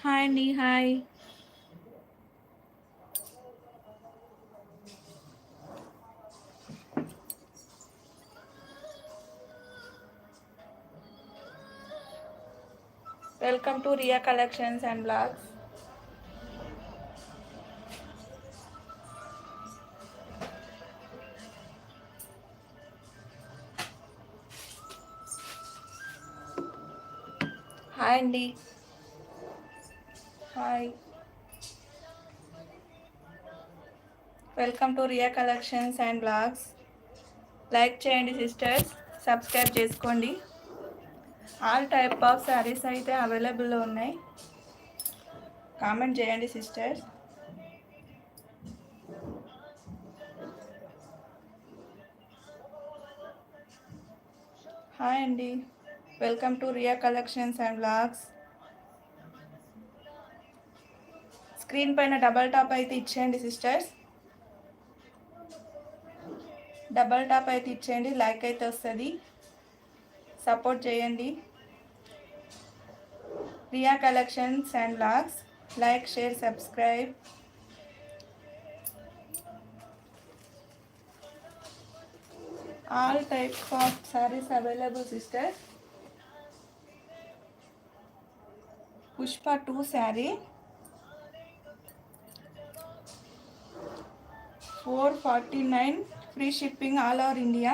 Hi అండి hi welcome to Riya Collections and Blogs hi అండి hi welcome to Riya Collections and Blogs like చేయండి sisters subscribe చేసుకోండి. All type of saris అయితే అవైలబుల్లో ఉన్నాయి. Comment చేయండి సిస్టర్స్ హాయ్ అండి welcome to Riya Collections and Blogs screen పైన double tap అయితే ఇచ్చేయండి సిస్టర్స్. డబల్ టాప్ అయితే ఇచ్చేయండి లైక్ అయితే వస్తుంది. సపోర్ట్ చేయండి. Riya Collections and Blogs like share subscribe. All types of saris available sister Pushpa two sari. Four forty nine free shipping all over India.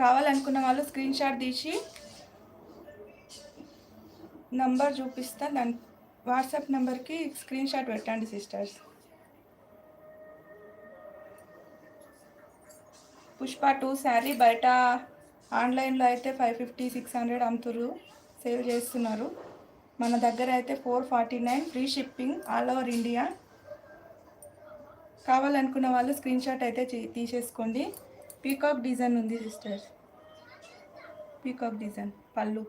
కావాలనుకున్న వాళ్ళు screen shot తీసి number చూపిస్తా. దాని వాట్సాప్ నెంబర్కి స్క్రీన్ షాట్ పెట్టండి sisters. Pushpa two sari బయట ఆన్లైన్లో అయితే ఫైవ్ ఫిఫ్టీ సిక్స్ హండ్రెడ్ అమ్ముతురు సేల్ చేస్తున్నారు. మన దగ్గర అయితే four forty nine free shipping all over India కావాలనుకున్న వాళ్ళు స్క్రీన్ షాట్ అయితే తీసేసుకోండి. పీకాక్ డిజైన్ ఉంది సిస్టర్ పీకాక్ డిజైన్ పళ్ళు.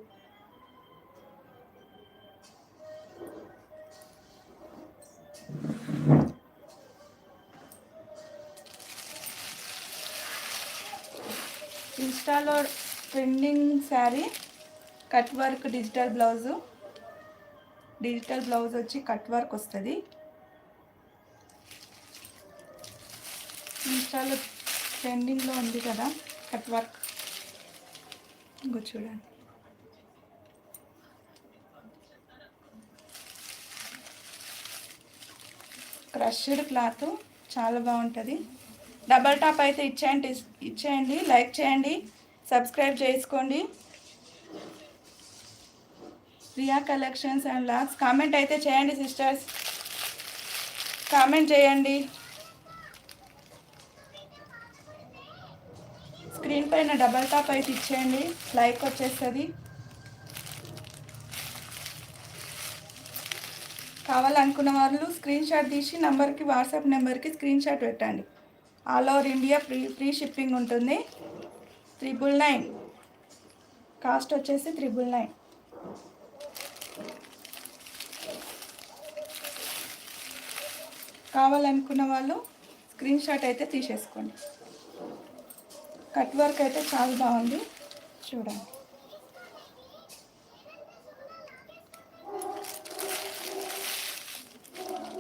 ఇన్స్టాలో trending sari cut work digital blouse digital blouse వచ్చి కట్ వర్క్ వస్తుంది. ఈ ఇన్స్టాలో ట్రెండింగ్లో ఉంది కదా కట్ వర్క్. ఇంకో చూడండి. క్రష్డ్ క్లాత్ చాలా బాగుంటుంది. డబల్ టాప్ అయితే ఇచ్చేయండి ఇచ్చేయండి లైక్ చేయండి సబ్స్క్రైబ్ చేసుకోండి. Priya collections and lakhs. Comment అయితే చేయండి సిస్టర్స్. కామెంట్ చేయండి. స్క్రీన్ పైన డబల్ టాప్ అయితే ఇచ్చేయండి. లైక్ వచ్చేస్తుంది. కావాలనుకున్న వాళ్ళు స్క్రీన్ షాట్ తీసి నంబర్కి వాట్సాప్ నెంబర్కి స్క్రీన్ షాట్ పెట్టండి. All over India free free shipping ఉంటుంది. Triple nine. కాస్ట్ వచ్చేసి త్రిబుల్ నైన్. కావాలనుకున్న వాళ్ళు స్క్రీన్ షాట్ అయితే తీసేసుకోండి. కట్ వర్క్ అయితే చాలా బాగుంది. చూడండి.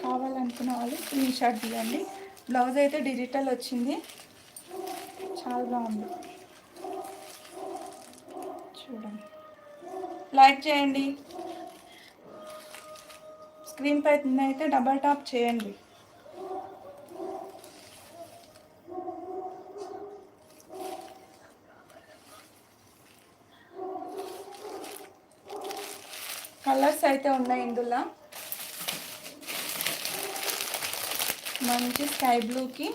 కావాలనుకున్న వాళ్ళు స్క్రీన్ షాట్ తీయండి. బ్లౌజ్ అయితే డిజిటల్ వచ్చింది. చాలా బాగుంది. చూడండి. లైక్ చేయండి. స్క్రీన్ పైన అయితే డబల్ టాప్ చేయండి కలర్స్ అయితే ఉన్నాయి ఇందులో? మంచి స్కై బ్లూకి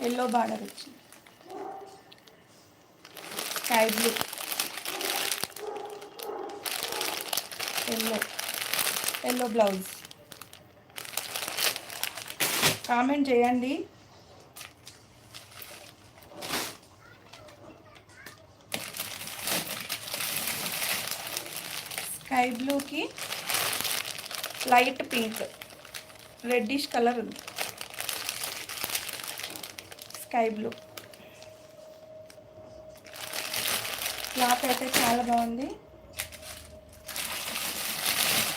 ఎల్లో బార్డర్ వచ్చింది. Sky blue. Yellow. Yellow blouse. Comment చేయండి. స్కై బ్లూకి లైట్ పింక్ రెడ్డిష్ కలర్ ఉంది. Sky blue. క్లాత్ అయితే చాలా బాగుంది.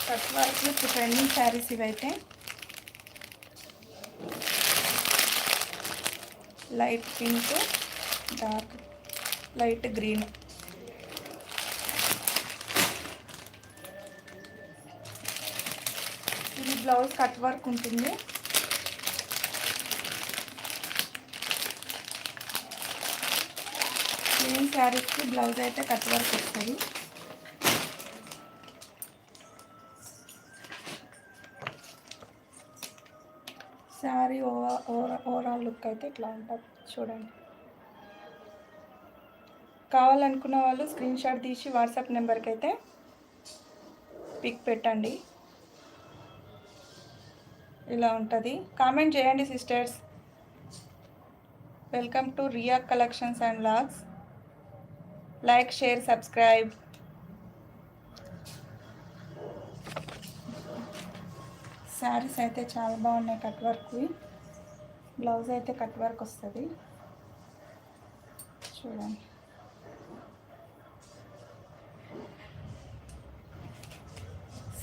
కట్ వరకు ఇప్పుడు ట్రెండింగ్ శారీస్ ఇవైతే. Light pink dark light green. Blouse cut work ఉంటుంది. ప్లెయిన్ శారీస్కి బ్లౌజ్ అయితే కట్ వర్క్ వస్తుంది. Sari over over overall look అయితే ఇట్లా ఉంటుంది. చూడండి. కావాలనుకున్న వాళ్ళు స్క్రీన్ షాట్ తీసి వాట్సాప్ నెంబర్కి అయితే పిక్ పెట్టండి. ఇలా ఉంటుంది. కామెంట్ చేయండి sisters welcome to Riya Collections and Logs like share subscribe saris అయితే చాలా బాగున్నాయి కట్ వర్క్వి బ్లౌజ్ అయితే కట్ వర్క్ వస్తుంది. చూడండి.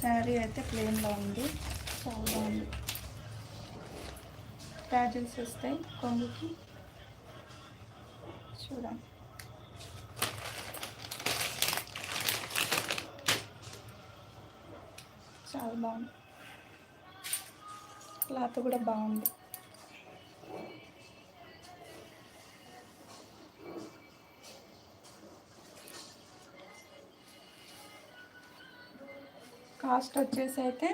శారీ అయితే ప్లెయిన్లో ఉంది. చాలా బాగుంది. ట్యాజిల్స్ వస్తాయి కొంగుకి చూడండి చాలా బాగుంది క్లాత్ కూడా బాగుంది కాస్ట్ వచ్చేసి అయితే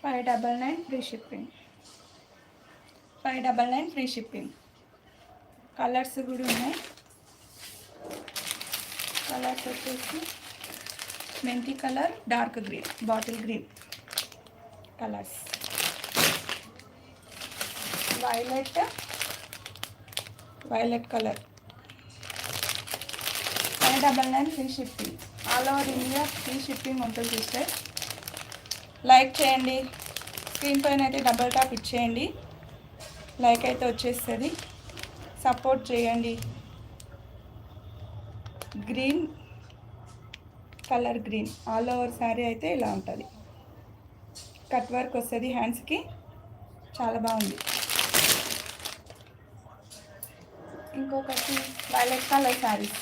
five double nine free shipping five double nine free shipping. Colours కూడా ఉన్నాయి. కలర్స్ వచ్చేసి మెంతి colour dark green bottle green colours. Violet violet colour. Five double nine free shipping. All over India free shipping ఉంటుంది sister. Like చేయండి. Screen పైన అయితే double tap ఇచ్చేయండి. Like అయితే వచ్చేస్తుంది. సపోర్ట్ చేయండి. Green colour green. All over sari అయితే ఇలా ఉంటుంది. కట్ వర్క్ వస్తుంది హ్యాండ్స్కి చాలా బాగుంది. ఇంకొకటి వైలెట్ కలర్ శారీస్.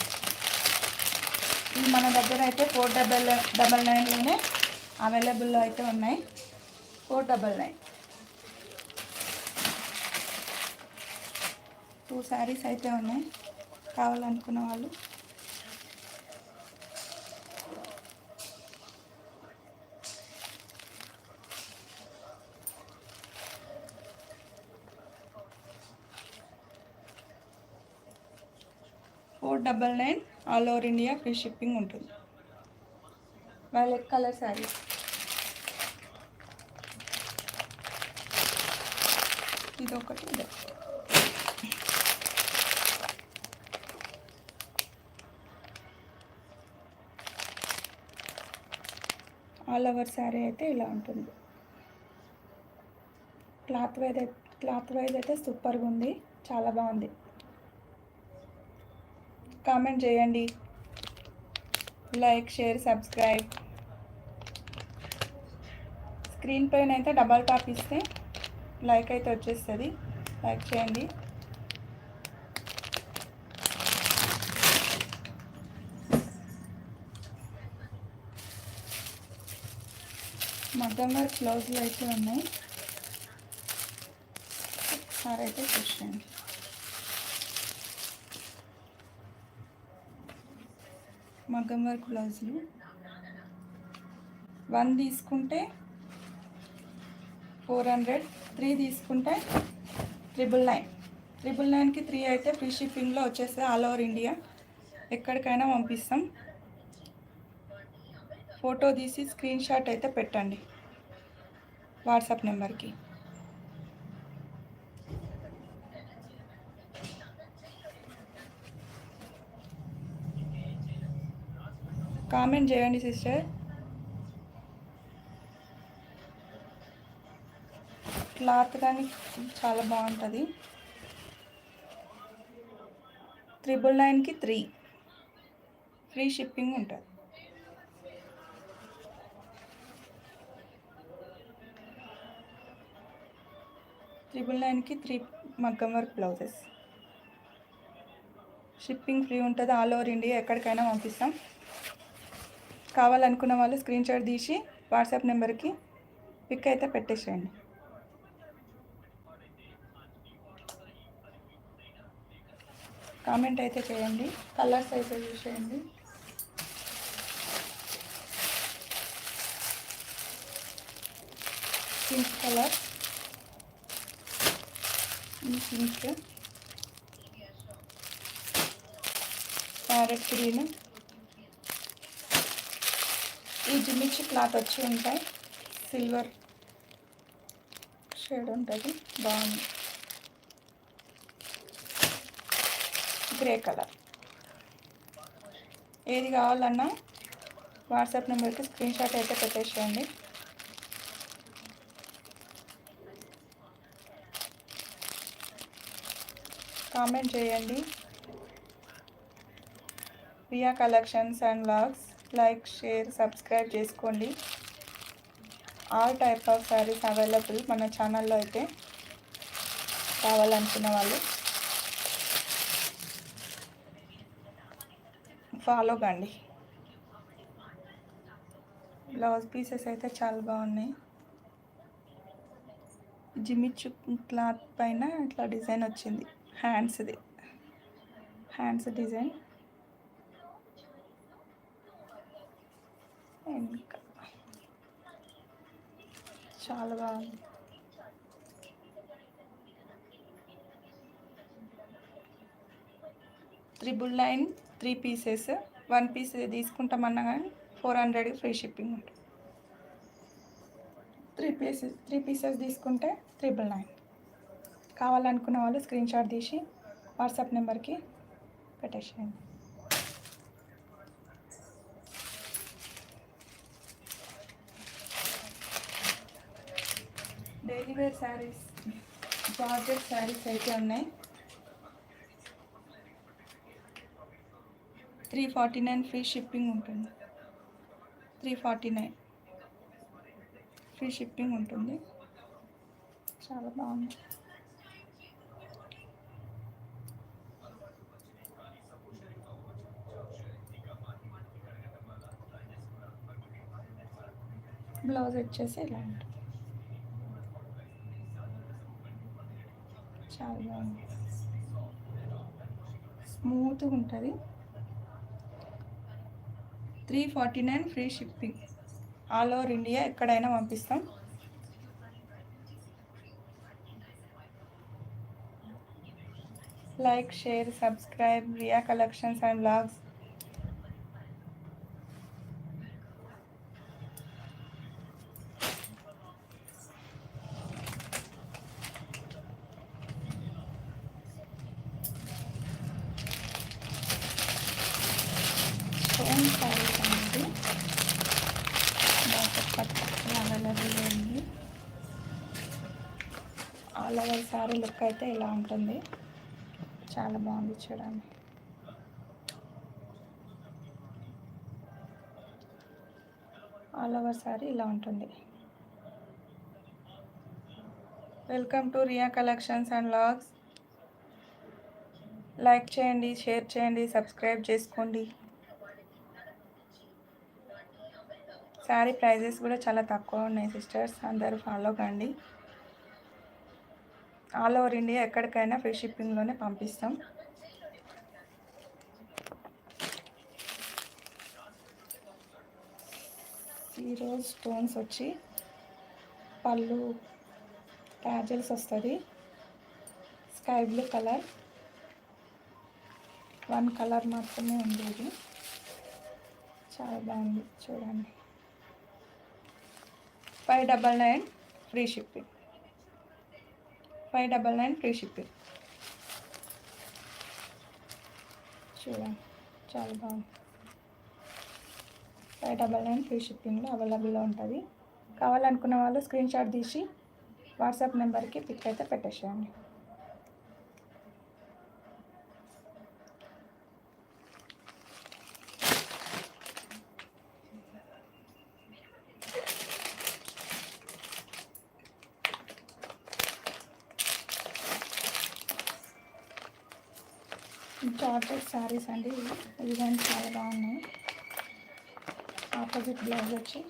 ఇవి మన దగ్గర అయితే ఫోర్ డబల్ డబల్ నైన్లోనే అవైలబుల్లో అయితే ఉన్నాయి. Four double nine. Two saris అయితే ఉన్నాయి. కావాలనుకున్న వాళ్ళు. Four double nine all over India free shipping ఉంటుంది. వైలెట్ కలర్ శారీస్ ఇది ఒకటి ఆల్ ఓవర్ శారీ అయితే ఇలా ఉంటుంది. క్లాత్ వైజ్ క్లాత్ వైజ్ అయితే సూపర్గా ఉంది. చాలా బాగుంది. కామెంట్ చేయండి. Like share subscribe. స్క్రీన్ పైన అయితే డబల్ టాప్ ఇస్తే లైక్ అయితే వచ్చేస్తుంది. లైక్ చేయండి. మగ్గం వర్క్ బ్లౌజులు అయితే ఉన్నాయి. ఒకసారి అయితే చూసేయండి. మగ్గం వర్క్ బ్లౌజులు వన్ తీసుకుంటే ఫోర్ హండ్రెడ్ త్రీ తీసుకుంటే ట్రిపుల్ నైన్. ట్రిపుల్ నైన్కి త్రీ అయితే ఫ్రీ షిప్పింగ్లో వచ్చేస్తాయి ఆల్ ఓవర్ ఇండియా. ఎక్కడికైనా పంపిస్తాం. ఫోటో తీసి స్క్రీన్ షాట్ అయితే పెట్టండి. వాట్సాప్ నెంబర్కి. కామెంట్ చేయండి సిస్టర్. క్లాత్ కానీ చాలా బాగుంటుంది. త్రిబుల్ నైన్కి త్రీ. ఫ్రీ షిప్పింగ్ ఉంటుంది. త్రిబుల్ నైన్కి త్రీ మగ్గం వర్క్ బ్లౌజెస్. షిప్పింగ్ ఫ్రీ ఉంటుంది ఆల్ ఓవర్ ఇండియా ఎక్కడికైనా పంపిస్తాం. కావాలనుకున్న వాళ్ళు స్క్రీన్ షాట్ తీసి వాట్సాప్ నెంబర్కి పిక్ అయితే పెట్టేసేయండి. కామెంట్ అయితే చేయండి కలర్స్ అయితే చూసేయండి. Pink colour. Pink parrot green ఈ జిమిచ్చి క్లాత్ వచ్చి ఉంటాయి. సిల్వర్ షేడ్ ఉంటుంది. బాగుంది. గ్రే కలర్ ఏది కావాలన్నా వాట్సాప్ నెంబర్కి స్క్రీన్ షాట్ అయితే పెట్టేసేయండి. కామెంట్ చేయండి. Priya Collections and Vlogs like share subscribe చేసుకోండి. All type of saris available మన ఛానల్లో అయితే కావాలనుకున్న వాళ్ళు ఫాలో కండి. బ్లౌజ్ పీసెస్ అయితే చాలా బాగున్నాయి. జిమిచ్చు క్లాత్ పైన ఇట్లా డిజైన్ వచ్చింది. హ్యాండ్స్ది హ్యాండ్స్ డిజైన్. ఇంకా. చాలా బాగుంది. Triple nine three pieces. One piece తీసుకుంటామన్నా కానీ ఫోర్ హండ్రెడ్ ఫ్రీ షిప్పింగ్ ఉంటుంది. త్రీ పీసెస్ త్రీ పీసెస్ తీసుకుంటే త్రిబుల్ నైన్. కావాలనుకున్న వాళ్ళు స్క్రీన్ షాట్ తీసి వాట్సాప్ నెంబర్కి పెట్టేసేయండి. Daily wear saris georgette saris అయితే ఉన్నాయి. Three forty nine free shipping ఉంటుంది. Three forty nine free shipping ఉంటుంది. చాలా బాగుంది. బ్లౌజ్ వచ్చేసి ఇలా ఉంటుంది చాలా బాగుంది. స్మూత్గా ఉంటుంది. Three forty nine free shipping. All over India ఎక్కడైనా పంపిస్తాం. Like share subscribe Riya Collections and Blogs stone saris అనేది అవైలబుల్ ఉంది ఆల్ ఓవర్ సారీ లుక్ అయితే ఇలా ఉంటుంది. చాలా బాగుంది చూడండి. ఆల్ ఓవర్ సారీ ఇలా ఉంటుంది. Welcome to Riya Collections and Logs. Like చేయండి షేర్ చేయండి సబ్స్క్రైబ్ చేసుకోండి. శారీ ప్రైజెస్ కూడా చాలా తక్కువ ఉన్నాయి సిస్టర్స్. అందరూ ఫాలో కండి. ఆల్ ఓవర్ ఇండియా ఎక్కడికైనా ఫ్రీ షిప్పింగ్లోనే పంపిస్తాం. ఈరోజు స్టోన్స్ వచ్చి పళ్ళు ట్యాజల్స్ వస్తుంది. Sky blue colour one colour మాత్రమే ఉండేది. చాలా బాగుంది చూడండి. Five double nine free shipping five double nine free shipping. చూడండి చాలా బాగుంది. ఫైవ్ డబల్ నైన్ ఫ్రీ షిప్పింగ్లో అవైలబుల్లో ఉంటుంది. కావాలనుకున్న వాళ్ళు స్క్రీన్ షాట్ తీసి వాట్సాప్ నెంబర్కి పిక్ అయితే పెట్టేసేయండి. చార్టెడ్ శారీస్ అండి. డిజైన్ చాలా బాగున్నాయి. ఆపోజిట్ బ్లౌజ్ వచ్చి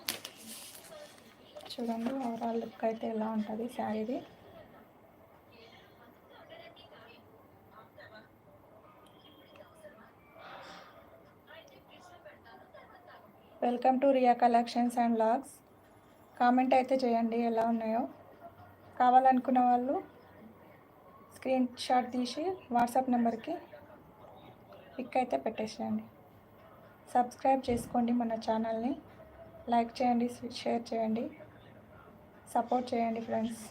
చూడండి ఓవరాల్ లుక్ అయితే ఎలా ఉంటుంది శారీది. Welcome to Riya collections and logs comment అయితే చేయండి ఎలా ఉన్నాయో. కావాలనుకున్న వాళ్ళు స్క్రీన్ షాట్ తీసి వాట్సాప్ నెంబర్కి పిక్ అయితే పెట్టేసేయండి. సబ్స్క్రైబ్ చేసుకోండి మన ఛానల్ని లైక్ చేయండి షేర్ చేయండి. సపోర్ట్ చేయండి ఫ్రెండ్స్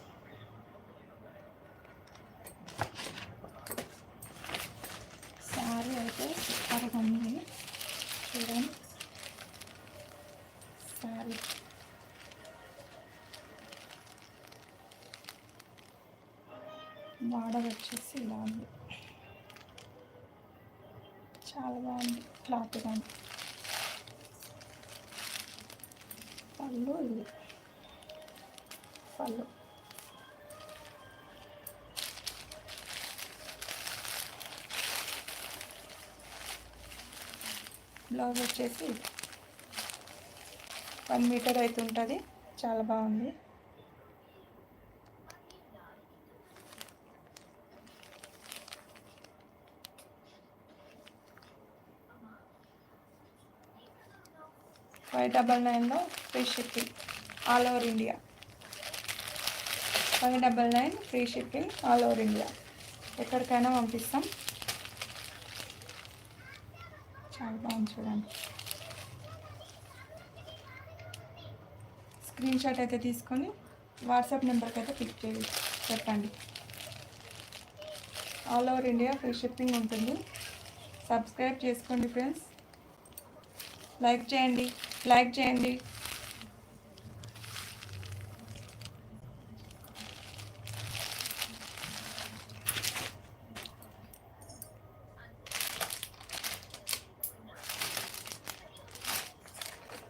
బాగుంది పళ్ళు ఇవి. పళ్ళు. బ్లౌజ్ వచ్చేసి వన్ మీటర్ అయితే ఉంటుంది. చాలా బాగుంది. ఫైవ్ డబల్ నైన్లో free shipping all over India. Five double nine free shipping all over India. ఎక్కడికైనా పంపిస్తాం. చాలా బాగుంది చూడండి. స్క్రీన్ షాట్ అయితే తీసుకొని వాట్సాప్ నెంబర్కి అయితే పిక్ చేసి చెప్పండి. All over India free shipping ఉంటుంది. సబ్స్క్రైబ్ చేసుకోండి ఫ్రెండ్స్. లైక్ చేయండి. లైక్ చేయండి.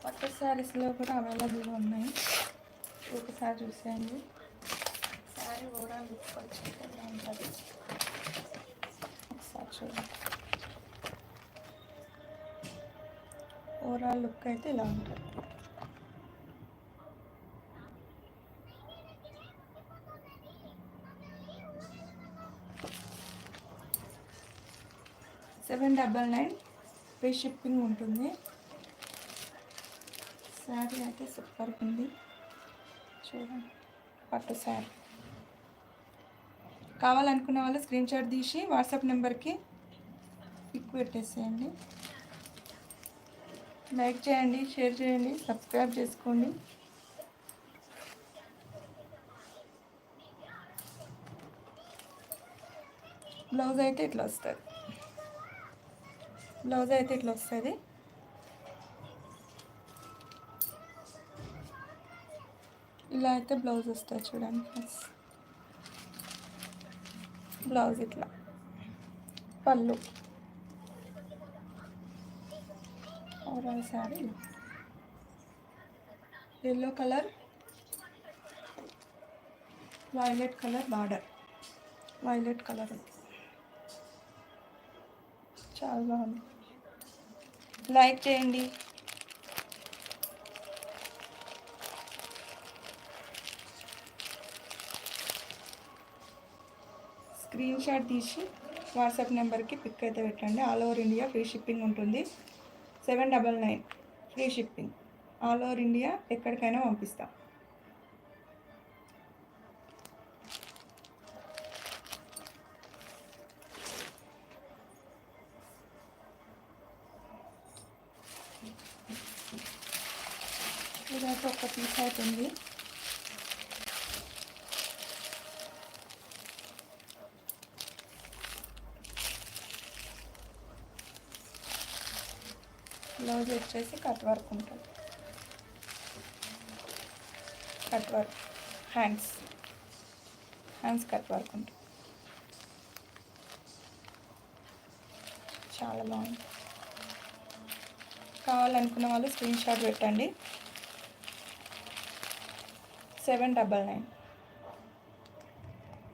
పట్టు శారీస్లో కూడా అవైలబుల్గా ఉన్నాయి. ఒకసారి చూసేయండి. శారీ కూడా లుక్ వచ్చి ఉంటుంది. ఒకసారి చూడండి. ఓవరాల్ లుక్ అయితే ఇలా ఉంటుంది. Seven double nine free shipping ఉంటుంది. శారీ అయితే సూపర్ ఉంది. చూడండి పట్టు శారీ. కావాలనుకునే వాళ్ళు స్క్రీన్ షాట్ తీసి వాట్సాప్ నెంబర్కి పిక్ పెట్టేసేయండి. లైక్ చేయండి షేర్ చేయండి సబ్స్క్రైబ్ చేసుకోండి. బ్లౌజ్ అయితే ఇట్లా వస్తుంది. బ్లౌజ్ అయితే ఇట్లా వస్తుంది. ఇలా అయితే బ్లౌజ్ వస్తుంది చూడండి ఫ్రెండ్స్. బ్లౌజ్ ఇట్లా. పళ్ళు. Overall sari yellow colour violet colour border violet colour చాలా బాగుంది. లైక్ చేయండి. స్క్రీన్ షాట్ తీసి వాట్సాప్ నెంబర్కి పిక్ అయితే పెట్టండి. All over India free shipping ఉంటుంది. Seven double nine free shipping. All over India ఎక్కడికైనా పంపిస్తాం. బ్లౌజ్ వచ్చేసి కట్ వర్క్ ఉంటుంది. Cut work hands. Hands cut work ఉంటుంది. చాలా బాగుంది. కావాలనుకున్న వాళ్ళు స్క్రీన్ షాట్ పెట్టండి. Seven double nine.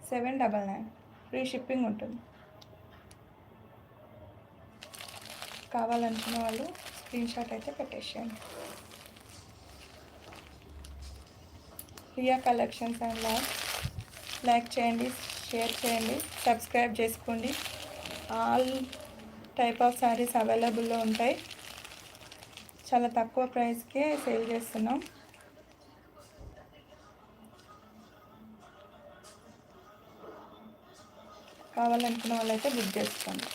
Seven double nine. Free shipping ఉంటుంది. కావాలనుకున్న వాళ్ళు స్క్రీన్ షాట్ అయితే పెట్టేసాను Priya collections and like like చేయండి షేర్ చేయండి సబ్స్క్రైబ్ చేసుకోండి. ఆల్ టైప్ ఆఫ్ శారీస్ అవైలబుల్లో ఉంటాయి. చాలా తక్కువ ప్రైస్కే సేల్ చేస్తున్నాం. కావాలనుకున్న వాళ్ళైతే బుక్ చేసుకోండి.